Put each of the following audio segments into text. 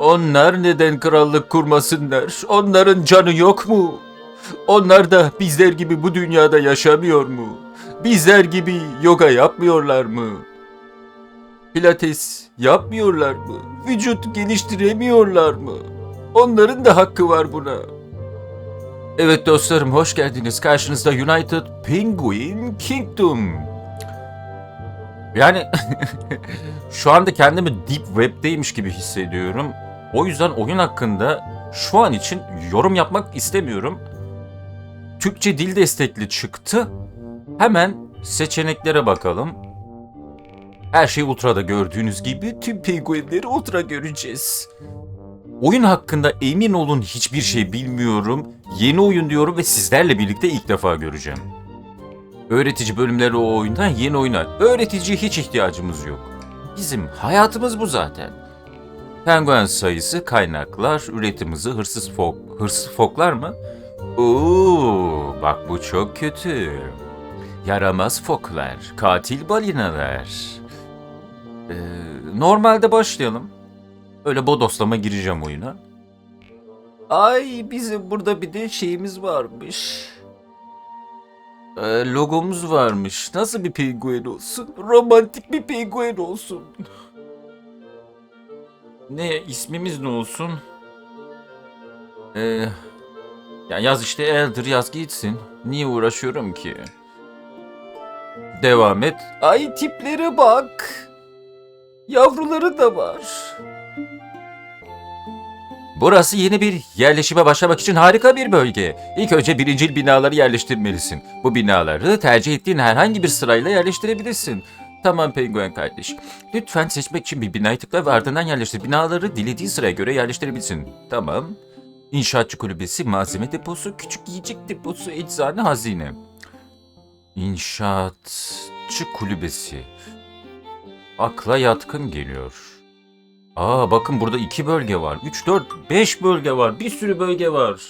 Onlar neden krallık kurmasınlar? Onların canı yok mu? Onlar da bizler gibi bu dünyada yaşamıyor mu? Bizler gibi yoga yapmıyorlar mı? Pilates yapmıyorlar mı? Vücut geliştiremiyorlar mı? Onların da hakkı var buna. Evet dostlarım hoş geldiniz. Karşınızda United Penguin Kingdom. Yani şu anda kendimi Deep Web'deymiş gibi hissediyorum. O yüzden oyun hakkında şu an için yorum yapmak istemiyorum. Türkçe dil destekli çıktı. Hemen seçeneklere bakalım. Her şey Ultra'da gördüğünüz gibi tüm penguenleri Ultra göreceğiz. Oyun hakkında emin olun hiçbir şey bilmiyorum. Yeni oyun diyorum ve sizlerle birlikte ilk defa göreceğim. Öğretici bölümleri o oyundan yeni oynar. Öğreticiye hiç ihtiyacımız yok. Bizim hayatımız bu zaten. Penguen sayısı, kaynaklar, üretim hızı, hırsız fok, hırsız foklar mı? Oo, bak bu çok kötü. Yaramaz foklar, katil balinalar. Ee, normalde başlayalım. Öyle bodoslama gireceğim oyuna. Ay bizim burada bir de şeyimiz varmış. Ee, logomuz varmış. Nasıl bir penguen olsun? Romantik bir penguen olsun. Ne ismimiz ne olsun? Ee, ya yaz işte Elder yaz gitsin. Niye uğraşıyorum ki? Devam et. Ay tiplere bak. Yavruları da var. Burası yeni bir yerleşime başlamak için harika bir bölge. İlk önce birincil binaları yerleştirmelisin. Bu binaları tercih ettiğin herhangi bir sırayla yerleştirebilirsin. Tamam penguen kardeş. Lütfen seçmek için bir binayı tıkla ve ardından yerleştir. Binaları dilediğin sıraya göre yerleştirebilirsin. Tamam. İnşaatçı kulübesi, malzeme deposu, küçük yiyecek deposu, eczane, hazine. İnşaatçı kulübesi. Akla yatkın geliyor. Aa bakın burada iki bölge var. 3, 4, 5 bölge var. Bir sürü bölge var.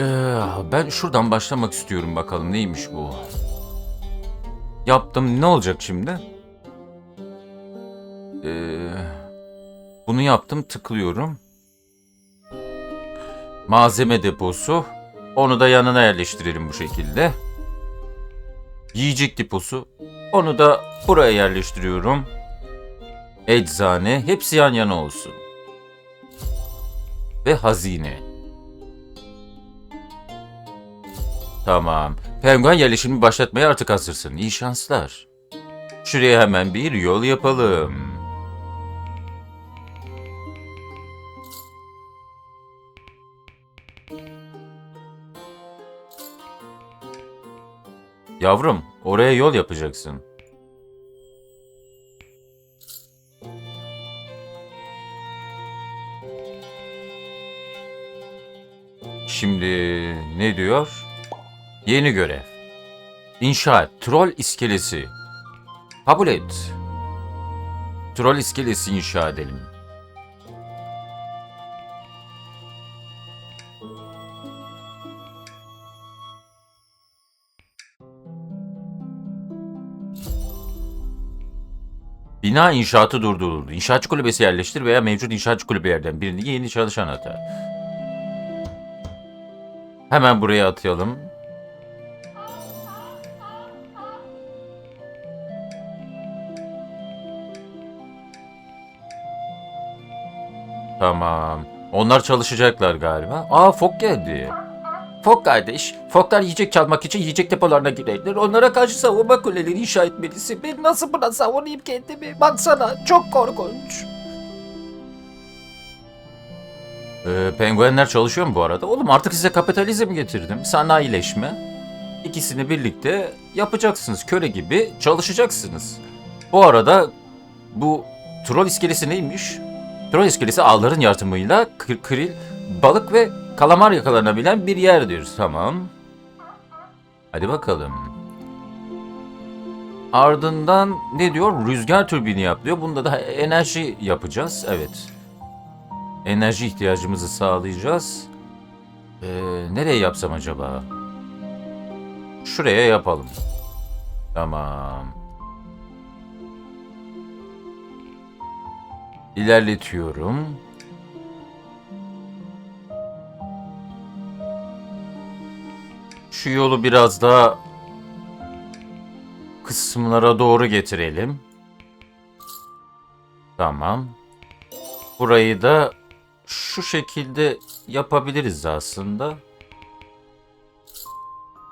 Ee, ben şuradan başlamak istiyorum bakalım neymiş bu. Yaptım ne olacak şimdi? Ee, bunu yaptım tıklıyorum. Malzeme deposu. Onu da yanına yerleştirelim bu şekilde. Yiyecek deposu. Onu da buraya yerleştiriyorum. Eczane hepsi yan yana olsun. Ve hazine. Tamam. Penguen yerleşimi başlatmaya artık hazırsın. İyi şanslar. Şuraya hemen bir yol yapalım. Yavrum, oraya yol yapacaksın. Şimdi ne diyor? Yeni görev. İnşa et. Troll iskelesi. Kabul et. Troll iskelesi inşa edelim. Bina inşaatı durduruldu. İnşaatçı kulübesi yerleştir veya mevcut inşaatçı kulübelerden birini yeni çalışan ata. Hemen buraya atayalım. Tamam. Onlar çalışacaklar galiba. Aa Fok geldi. Fok kardeş, Foklar yiyecek çalmak için yiyecek depolarına girerler. Onlara karşı savunma kuleleri inşa etmelisin. Ben nasıl buna savunayım kendimi? Baksana, çok korkunç. Ee, penguenler çalışıyor mu bu arada? Oğlum artık size kapitalizm getirdim. Sanayileşme. İkisini birlikte yapacaksınız. Köle gibi çalışacaksınız. Bu arada bu troll iskelesi neymiş? Troll iskelesi ağların yardımıyla kır, kril, balık ve kalamar yakalanabilen bir yerdir. Tamam. Hadi bakalım. Ardından ne diyor? Rüzgar türbini yap diyor. Bunda da enerji yapacağız. Evet. Enerji ihtiyacımızı sağlayacağız. Ee, nereye yapsam acaba? Şuraya yapalım. Tamam. İlerletiyorum. Şu yolu biraz daha kısımlara doğru getirelim. Tamam. Burayı da şu şekilde yapabiliriz aslında.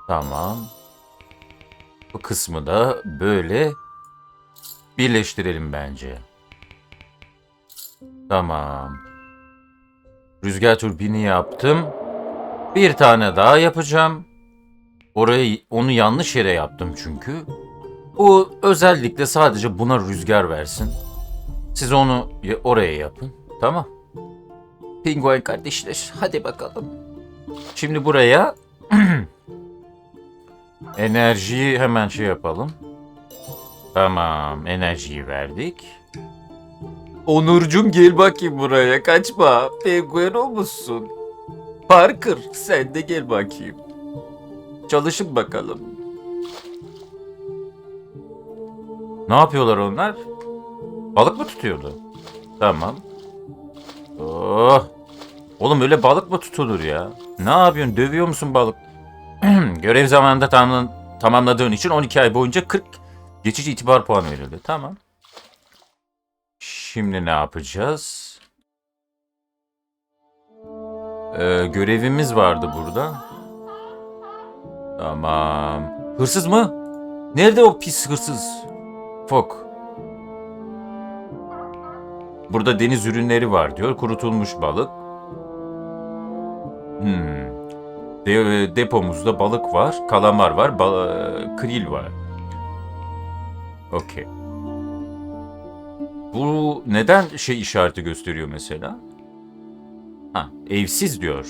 Tamam. Bu kısmı da böyle birleştirelim bence. Tamam. Rüzgar turbini yaptım. Bir tane daha yapacağım. Orayı onu yanlış yere yaptım çünkü. Bu özellikle sadece buna rüzgar versin. Siz onu ya- oraya yapın. Tamam. Pinguen kardeşler hadi bakalım. Şimdi buraya enerjiyi hemen şey yapalım. Tamam enerjiyi verdik. Onurcum gel bakayım buraya kaçma. Penguen olmuşsun. Parker sen de gel bakayım. Çalışın bakalım. Ne yapıyorlar onlar? Balık mı tutuyordu? Tamam. Oh. Oğlum öyle balık mı tutulur ya? Ne yapıyorsun? Dövüyor musun balık? Görev zamanında tamam, tamamladığın için 12 ay boyunca 40 geçici itibar puanı verildi. Tamam. Şimdi ne yapacağız? Ee, görevimiz vardı burada. Tamam. Hırsız mı? Nerede o pis hırsız? Fok. Burada deniz ürünleri var diyor. Kurutulmuş balık. Hmm. De- depomuzda balık var, kalamar var, ba- kril var. Okey. Bu neden şey işareti gösteriyor mesela? Ha, evsiz diyor.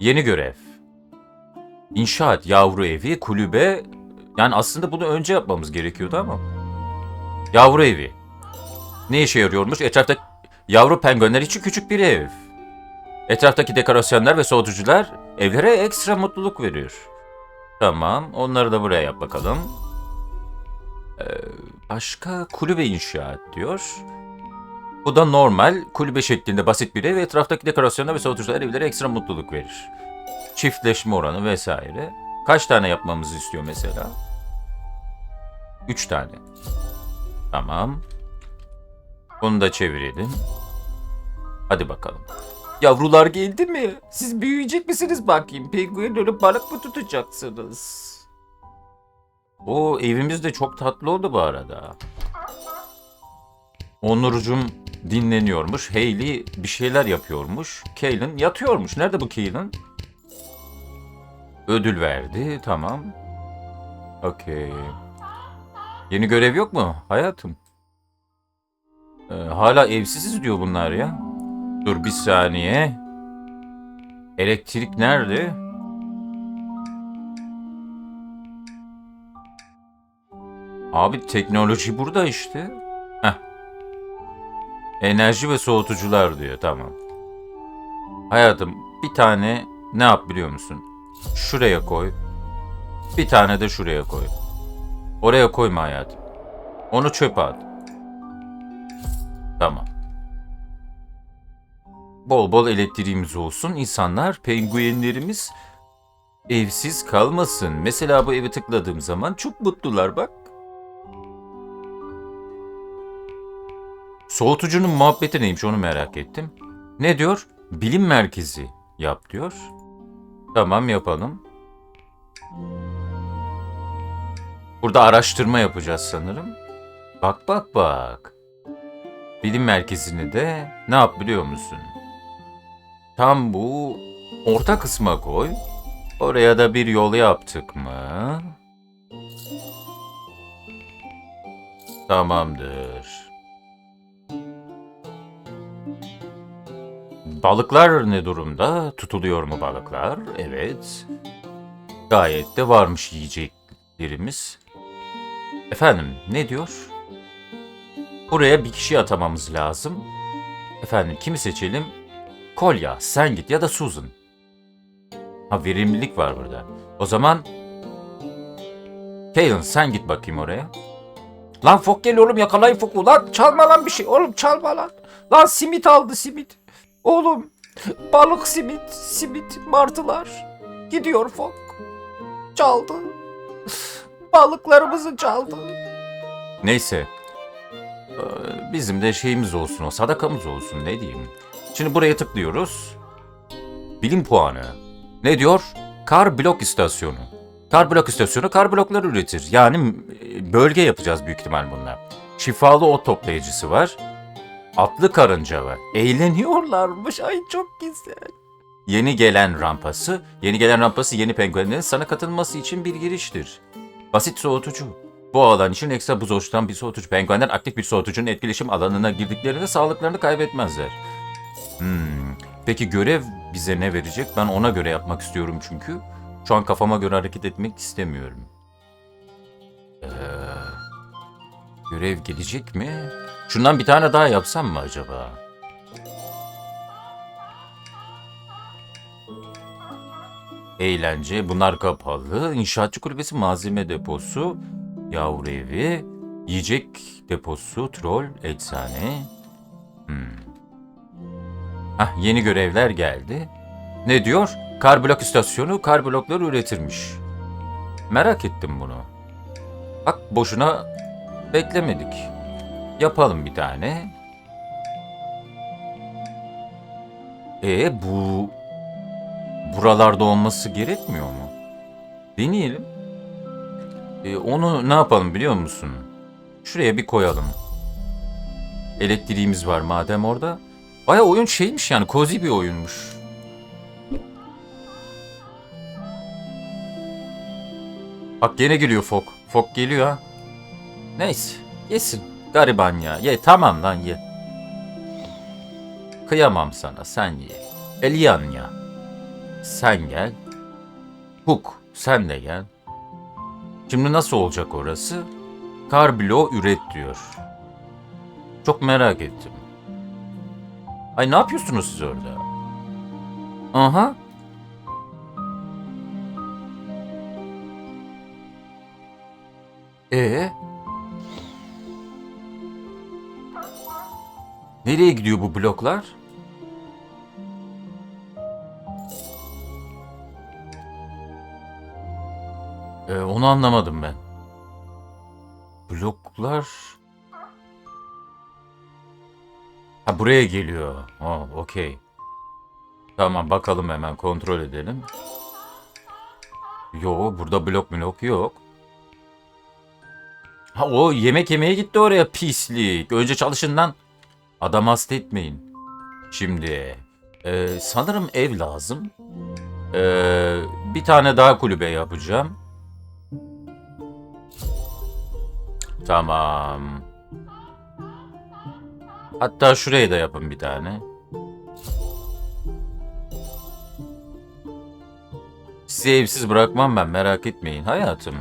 Yeni görev. İnşaat yavru evi, kulübe. Yani aslında bunu önce yapmamız gerekiyordu ama. Yavru evi. Ne işe yarıyormuş? Etrafta yavru penguenler için küçük bir ev. Etraftaki dekorasyonlar ve soğutucular evlere ekstra mutluluk veriyor. Tamam, onları da buraya yap bakalım. Ee, başka kulübe inşaat diyor. Bu da normal, kulübe şeklinde basit bir ev ve etraftaki dekorasyonlar ve soğutucular evlere ekstra mutluluk verir. Çiftleşme oranı vesaire. Kaç tane yapmamızı istiyor mesela? Üç tane. Tamam. Bunu da çevirelim. Hadi bakalım. Yavrular geldi mi? Siz büyüyecek misiniz bakayım? Penguen ölüp balık mı tutacaksınız? O evimiz de çok tatlı oldu bu arada. Onurcum dinleniyormuş. Hayley bir şeyler yapıyormuş. Kaylin yatıyormuş. Nerede bu Kaylin? Ödül verdi. Tamam. Okey. Yeni görev yok mu hayatım? Ee, hala evsiziz diyor bunlar ya. Dur bir saniye. Elektrik nerede? Abi teknoloji burada işte. Heh. Enerji ve soğutucular diyor tamam. Hayatım bir tane ne yap biliyor musun? Şuraya koy. Bir tane de şuraya koy. Oraya koyma hayatım. Onu çöpe at. Tamam. Bol bol elektriğimiz olsun. İnsanlar, penguenlerimiz evsiz kalmasın. Mesela bu evi tıkladığım zaman çok mutlular bak. Soğutucunun muhabbeti neymiş onu merak ettim. Ne diyor? Bilim merkezi yap diyor. Tamam yapalım. Burada araştırma yapacağız sanırım. Bak bak bak. Bilim merkezini de ne yap biliyor musun? Tam bu orta kısma koy. Oraya da bir yol yaptık mı? Tamamdır. Balıklar ne durumda? Tutuluyor mu balıklar? Evet. Gayet de varmış yiyeceklerimiz. Efendim ne diyor? Buraya bir kişi atamamız lazım. Efendim kimi seçelim? Kolya, sen git ya da Susan. Ha verimlilik var burada. O zaman Kaylin sen git bakayım oraya. Lan fok geliyor oğlum yakalayın foku. Lan çalma lan bir şey. Oğlum çalma lan. Lan simit aldı simit. Oğlum balık simit, simit, martılar. Gidiyor fok. Çaldı. Balıklarımızı çaldı. Neyse. Ee, Bizim de şeyimiz olsun o sadakamız olsun ne diyeyim. Şimdi buraya tıklıyoruz. Bilim puanı. Ne diyor? Kar blok istasyonu. Kar blok istasyonu kar blokları üretir. Yani e, bölge yapacağız büyük ihtimal bununla. Şifalı ot toplayıcısı var. Atlı karınca var. Eğleniyorlarmış. Ay çok güzel. Yeni gelen rampası. Yeni gelen rampası yeni penguenlerin sana katılması için bir giriştir. Basit soğutucu. Bu alan için ekstra buz oluşturan bir soğutucu. Penguenler aktif bir soğutucunun etkileşim alanına girdiklerinde sağlıklarını kaybetmezler. Hmm. Peki görev bize ne verecek? Ben ona göre yapmak istiyorum çünkü. Şu an kafama göre hareket etmek istemiyorum. Ee, görev gelecek mi? Şundan bir tane daha yapsam mı acaba? Eğlence, bunlar kapalı. İnşaatçı kulübesi, malzeme deposu, yavru evi, yiyecek deposu, troll, eczane. Hmm. Hah, yeni görevler geldi. Ne diyor? Kar blok istasyonu kar blokları üretirmiş. Merak ettim bunu. Bak boşuna beklemedik. Yapalım bir tane. E bu buralarda olması gerekmiyor mu? Deneyelim. E, onu ne yapalım biliyor musun? Şuraya bir koyalım. Elektriğimiz var madem orada. Baya oyun şeymiş yani cozy bir oyunmuş. Bak gene geliyor Fok. Fok geliyor ha. Neyse. Yesin. Gariban ya. Ye tamam lan ye. Kıyamam sana sen ye. Eliyan ya. Sen gel. Hook sen de gel. Şimdi nasıl olacak orası? Karblo üret diyor. Çok merak ettim. Ay ne yapıyorsunuz siz orada? Aha. Ee? Nereye gidiyor bu bloklar? Ee, onu anlamadım ben. Bloklar... Ha buraya geliyor. Oh, okey. Tamam bakalım hemen kontrol edelim. Yo burada blok blok yok. Ha o yemek yemeye gitti oraya pislik. Önce çalışın lan. Adam hasta etmeyin. Şimdi e, sanırım ev lazım. E, bir tane daha kulübe yapacağım. Tamam. Hatta şuraya da yapın bir tane. Sizi evsiz bırakmam ben merak etmeyin hayatım.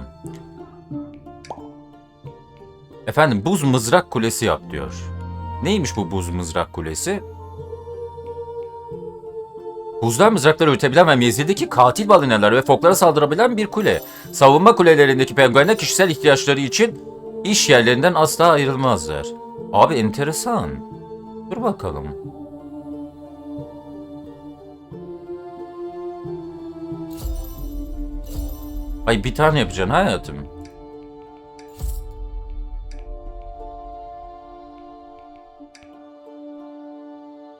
Efendim buz mızrak kulesi yap diyor. Neymiş bu buz mızrak kulesi? Buzdan mızrakları üretebilen ve menzildeki katil balinalar ve foklara saldırabilen bir kule. Savunma kulelerindeki penguenler kişisel ihtiyaçları için iş yerlerinden asla ayrılmazlar. Abi enteresan. Dur bakalım. Ay bir tane yapacaksın hayatım.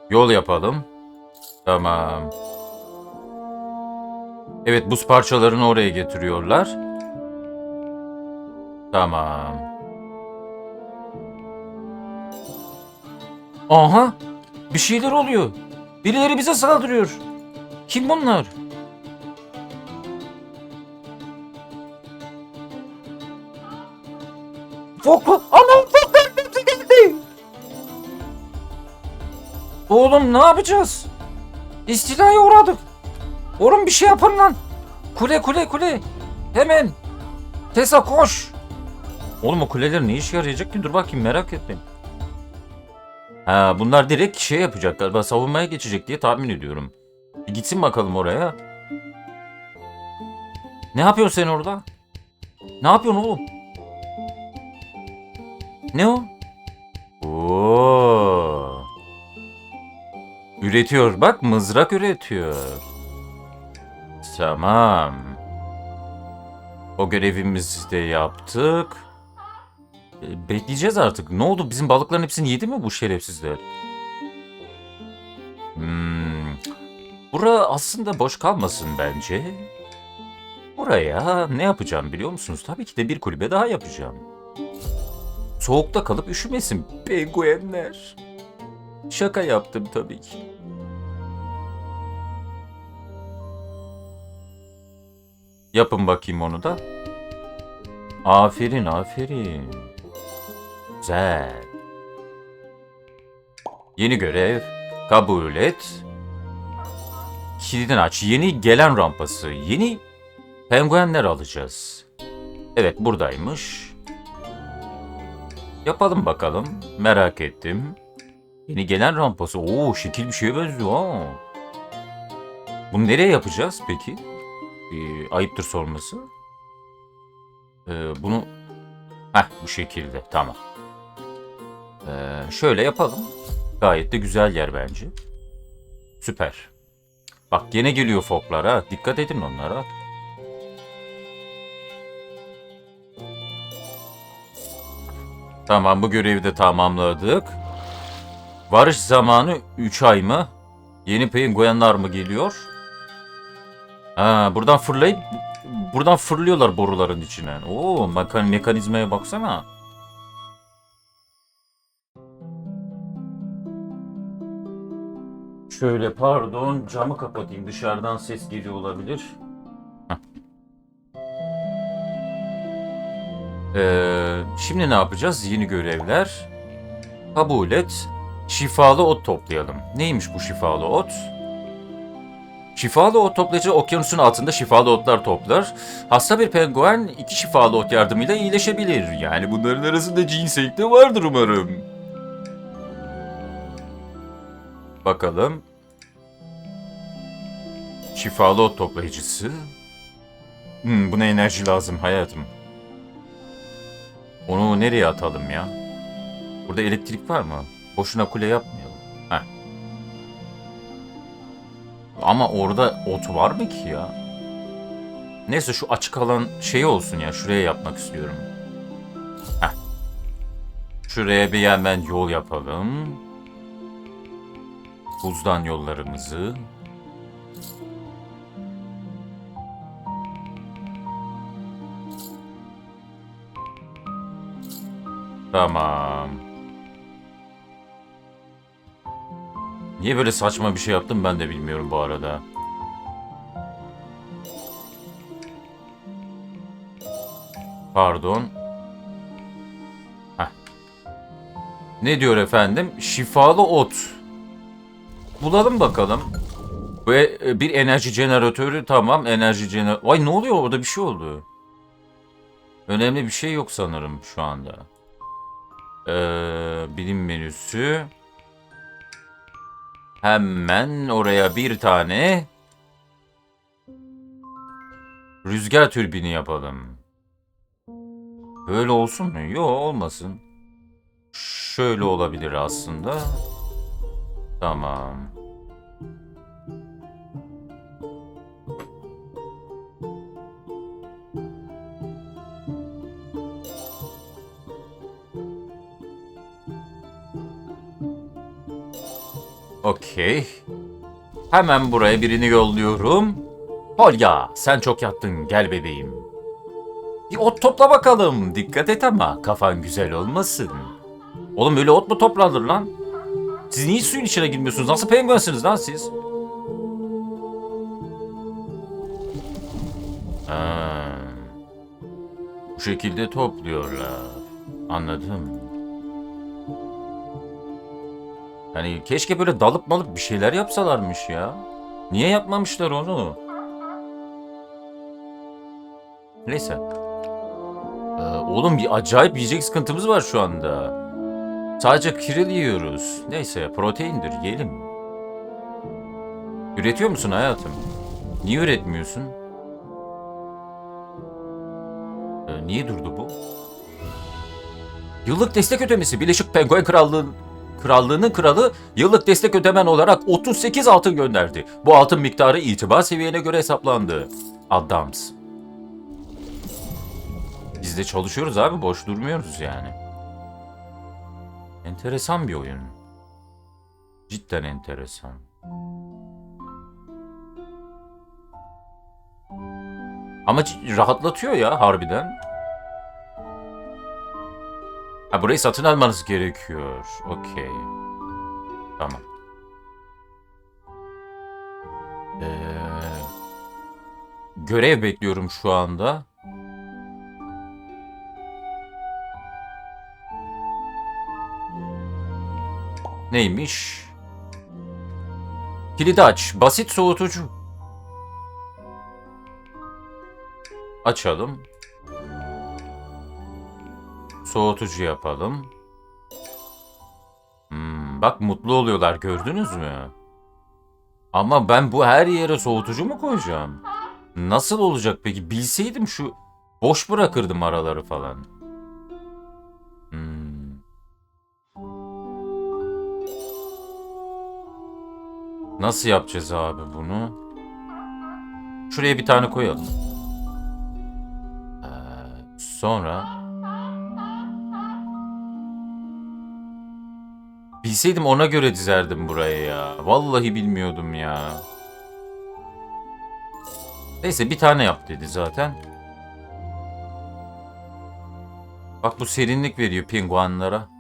Yol yapalım. Tamam. Evet buz parçalarını oraya getiriyorlar. Tamam. Aha! Bir şeyler oluyor. Birileri bize saldırıyor. Kim bunlar? Foklu! Anam geldi! Oğlum ne yapacağız? İstilaya uğradık. Oğlum bir şey yapın lan. Kule kule kule. Hemen. Tesa koş. Oğlum o kuleler ne işe yarayacak ki? Dur bakayım merak ettim. Ha bunlar direkt şey yapacak galiba savunmaya geçecek diye tahmin ediyorum. Bir gitsin bakalım oraya. Ne yapıyorsun sen orada? Ne yapıyorsun oğlum? Ne o? Oo. Üretiyor. Bak mızrak üretiyor. Tamam. O görevimizi de yaptık. E, Bekleyeceğiz artık. Ne oldu? Bizim balıkların hepsini yedi mi bu şerefsizler? Hmm. Bura aslında boş kalmasın bence. Buraya ne yapacağım biliyor musunuz? Tabii ki de bir kulübe daha yapacağım. Soğukta kalıp üşümesin penguenler. Şaka yaptım tabii ki. Yapın bakayım onu da. Aferin, aferin. Güzel. Yeni görev. Kabul et. Kilidini aç. Yeni gelen rampası. Yeni penguenler alacağız. Evet buradaymış. Yapalım bakalım. Merak ettim. Yeni gelen rampası. Oo şekil bir şeye benziyor ha. Bunu nereye yapacağız peki? Ee, ayıptır sorması. Ee, bunu... Heh bu şekilde tamam. Ee, şöyle yapalım. Gayet de güzel yer bence. Süper. Bak gene geliyor foklar ha. Dikkat edin onlara. Tamam bu görevi de tamamladık. Varış zamanı 3 ay mı? Yeni penguenler mı geliyor? Ha, buradan fırlayıp buradan fırlıyorlar boruların içine. Oo, mekan mekanizmaya baksana. Şöyle pardon camı kapatayım dışarıdan ses geliyor olabilir. Ee, şimdi ne yapacağız? Yeni görevler. Kabul et. Şifalı ot toplayalım. Neymiş bu şifalı ot? Şifalı ot toplayıcı okyanusun altında şifalı otlar toplar. Hasta bir penguen iki şifalı ot yardımıyla iyileşebilir. Yani bunların arasında cinsellik de vardır umarım. Bakalım. Şifalı ot toplayıcısı. Hmm, buna enerji lazım hayatım. Onu nereye atalım ya? Burada elektrik var mı? Boşuna kule yapmayalım. Heh. Ama orada ot var mı ki ya? Neyse şu açık alan şey olsun ya. Şuraya yapmak istiyorum. Heh. Şuraya bir hemen yol yapalım. Buzdan yollarımızı. Tamam. Niye böyle saçma bir şey yaptım ben de bilmiyorum bu arada. Pardon. Heh. Ne diyor efendim? Şifalı ot. Bulalım bakalım. Ve e, bir enerji jeneratörü tamam enerji jener... Ay ne oluyor orada bir şey oldu. Önemli bir şey yok sanırım şu anda. Ee, bilim menüsü. Hemen oraya bir tane rüzgar türbini yapalım. Böyle olsun mu? Yok olmasın. Şöyle olabilir aslında. Tamam. Okey. Hemen buraya birini yolluyorum. Holga sen çok yattın gel bebeğim. Bir ot topla bakalım. Dikkat et ama kafan güzel olmasın. Oğlum öyle ot mu toplanır lan? Siz niye suyun içine girmiyorsunuz? Nasıl penguensiniz lan siz? Bu şekilde topluyorlar. Anladım. Hani keşke böyle dalıp malıp bir şeyler yapsalarmış ya. Niye yapmamışlar onu? Neyse. Ee, oğlum bir acayip yiyecek sıkıntımız var şu anda. Sadece kiril yiyoruz. Neyse proteindir yiyelim. Üretiyor musun hayatım? Niye üretmiyorsun? Ee, niye durdu bu? Yıllık destek ödemesi Birleşik Penguen Krallığı'nın Krallığı'nın kralı yıllık destek ödemen olarak 38 altın gönderdi. Bu altın miktarı itibar seviyene göre hesaplandı. Adams. Biz de çalışıyoruz abi boş durmuyoruz yani. Enteresan bir oyun. Cidden enteresan. Ama rahatlatıyor ya harbiden. Ha burayı satın almanız gerekiyor. Okey. Tamam. Ee, görev bekliyorum şu anda. Neymiş? Kilidi aç. Basit soğutucu. Açalım. Soğutucu yapalım. Hmm, bak mutlu oluyorlar gördünüz mü? Ama ben bu her yere soğutucu mu koyacağım? Nasıl olacak peki? Bilseydim şu boş bırakırdım araları falan. Nasıl yapacağız abi bunu? Şuraya bir tane koyalım. Ee, sonra Bilseydim ona göre dizerdim buraya ya. Vallahi bilmiyordum ya. Neyse bir tane yap dedi zaten. Bak bu serinlik veriyor penguenlara.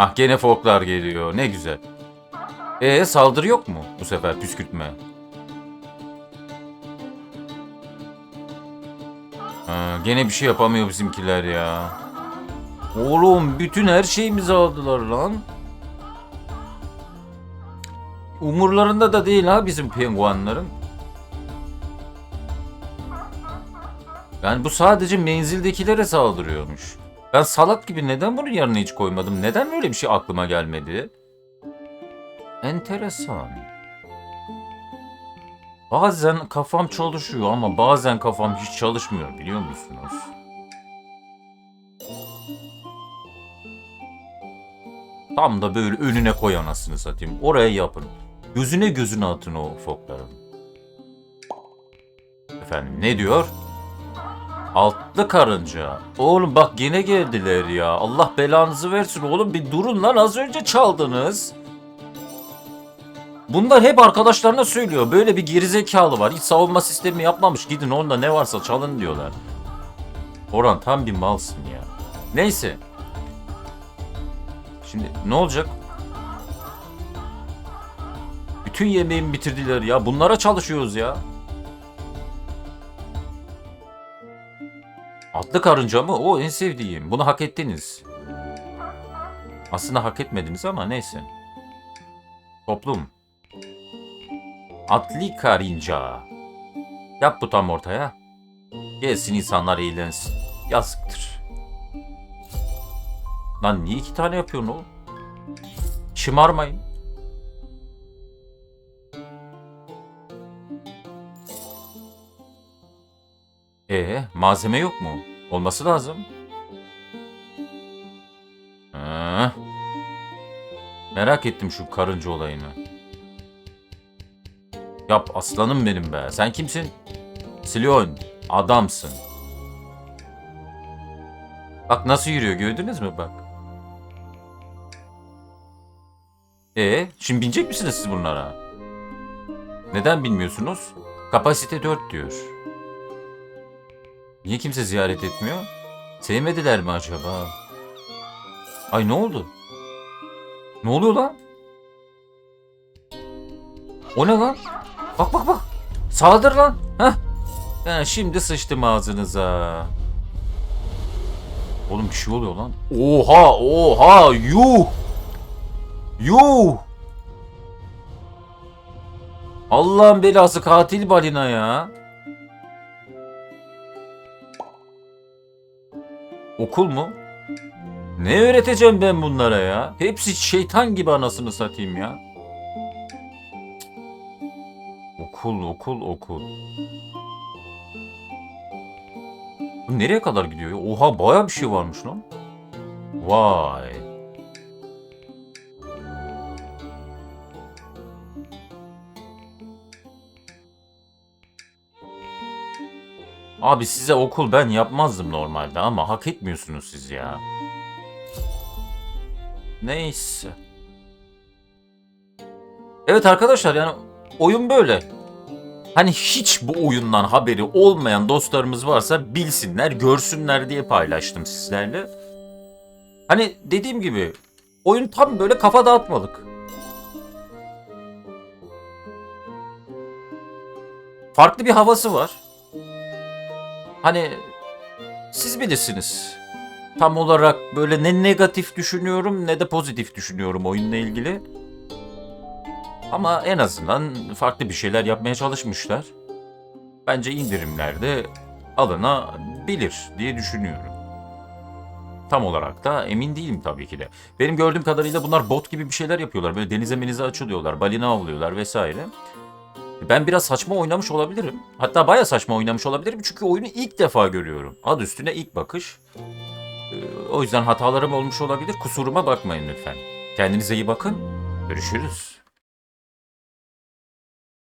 Ah gene foklar geliyor. Ne güzel. Ee saldırı yok mu bu sefer püskürtme? Ha, gene bir şey yapamıyor bizimkiler ya. Oğlum bütün her şeyimizi aldılar lan. Umurlarında da değil ha bizim penguenların. Yani bu sadece menzildekilere saldırıyormuş. Ben salak gibi neden bunun yanına hiç koymadım? Neden böyle bir şey aklıma gelmedi? Enteresan. Bazen kafam çalışıyor ama bazen kafam hiç çalışmıyor biliyor musunuz? Tam da böyle önüne koy anasını satayım. Oraya yapın. Gözüne gözüne atın o fokların. Efendim ne diyor? Altlı karınca. Oğlum bak gene geldiler ya. Allah belanızı versin oğlum bir durun lan az önce çaldınız. Bunlar hep arkadaşlarına söylüyor. Böyle bir gerizekalı var. Hiç savunma sistemi yapmamış. Gidin onda ne varsa çalın diyorlar. Orhan tam bir malsın ya. Neyse. Şimdi ne olacak? Bütün yemeğimi bitirdiler ya. Bunlara çalışıyoruz ya. Atlı karınca mı? O en sevdiğim. Bunu hak ettiniz. Aslında hak etmediniz ama neyse. Toplum. Atlı karınca. Yap bu tam ortaya. Gelsin insanlar eğlensin. Yazıktır. Lan niye iki tane yapıyorsun oğlum? Şımarmayın. Ee, malzeme yok mu? Olması lazım. Ha. Merak ettim şu karınca olayını. Yap aslanım benim be. Sen kimsin? Silyon. Adamsın. Bak nasıl yürüyor gördünüz mü bak. E, şimdi binecek misiniz siz bunlara? Neden bilmiyorsunuz? Kapasite 4 diyor. Niye kimse ziyaret etmiyor? Sevmediler mi acaba? Ay ne oldu? Ne oluyor lan? O ne lan? Bak bak bak. Saldır lan. Heh. Ben şimdi sıçtım ağzınıza. Oğlum bir şey oluyor lan. Oha oha yuh. Yuh. Allah'ın belası katil balina ya. Okul mu? Ne öğreteceğim ben bunlara ya? Hepsi şeytan gibi anasını satayım ya. Okul, okul, okul. Bu nereye kadar gidiyor ya? Oha baya bir şey varmış lan. Vay. Abi size okul ben yapmazdım normalde ama hak etmiyorsunuz siz ya. Neyse. Evet arkadaşlar yani oyun böyle. Hani hiç bu oyundan haberi olmayan dostlarımız varsa bilsinler, görsünler diye paylaştım sizlerle. Hani dediğim gibi oyun tam böyle kafa dağıtmalık. Farklı bir havası var. Hani siz bilirsiniz. Tam olarak böyle ne negatif düşünüyorum ne de pozitif düşünüyorum oyunla ilgili. Ama en azından farklı bir şeyler yapmaya çalışmışlar. Bence indirimlerde alınabilir diye düşünüyorum. Tam olarak da emin değilim tabii ki de. Benim gördüğüm kadarıyla bunlar bot gibi bir şeyler yapıyorlar. Böyle denize menize açılıyorlar, balina avlıyorlar vesaire. Ben biraz saçma oynamış olabilirim. Hatta baya saçma oynamış olabilirim çünkü oyunu ilk defa görüyorum. Adı üstüne ilk bakış. Ee, O yüzden hatalarım olmuş olabilir. Kusuruma bakmayın lütfen. Kendinize iyi bakın. Görüşürüz.